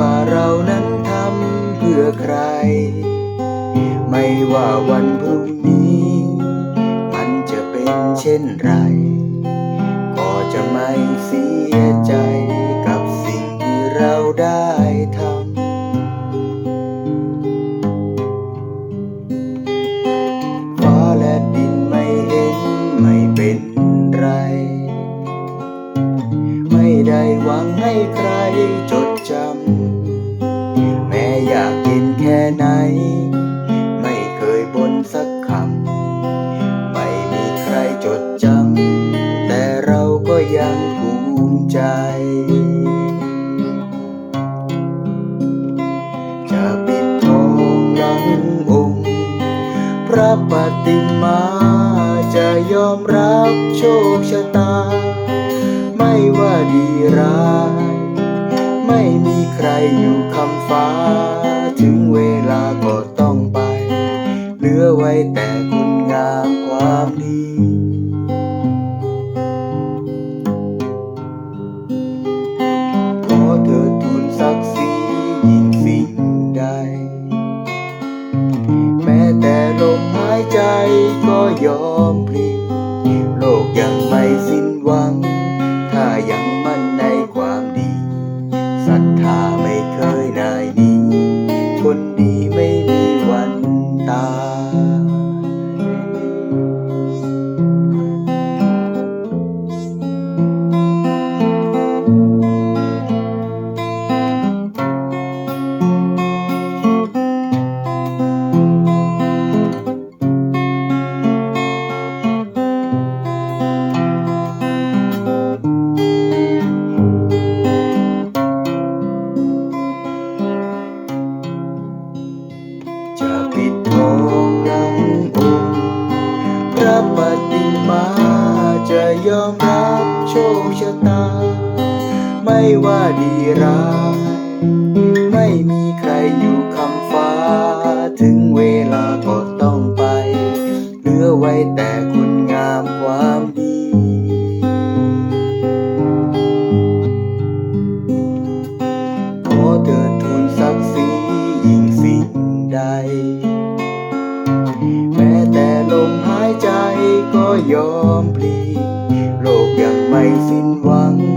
ว่าเรานั้นทำเพื่อใคร ไม่ว่าวันพรุ่งนี้ มันจะเป็นเช่นไร ก็จะไม่เสียใจกับสิ่งที่เราได้ทำฟ้าและดินไม่ได้หวังให้ใครจดจำ อยากกินแค่ไหน ไม่เคยบ่นสักคำ ไม่มีใครจดจำ แต่เราก็ยังภูมิใจ จะปิดทองหลังองค์พระปฏิมาจะยอมรับโชคชะตา ไม่ว่าดีร้าย ใครอยู่คำฟ้า ถึงเวลาก็ต้องไป เหลือไว้แต่คุณงามความดีขอเธอทูลศักดิ์ศรียิ่งสิ่งใด แม้แต่ลมหายใจก็ยอมพลีโลกยังไม่สิ้นหวัง ถ้ายัง ปฏิมาจะยอมรับโชคชะตา ไม่ว่าดีร้าย ยอมปลีโลกยังไม่สิ้นหวัง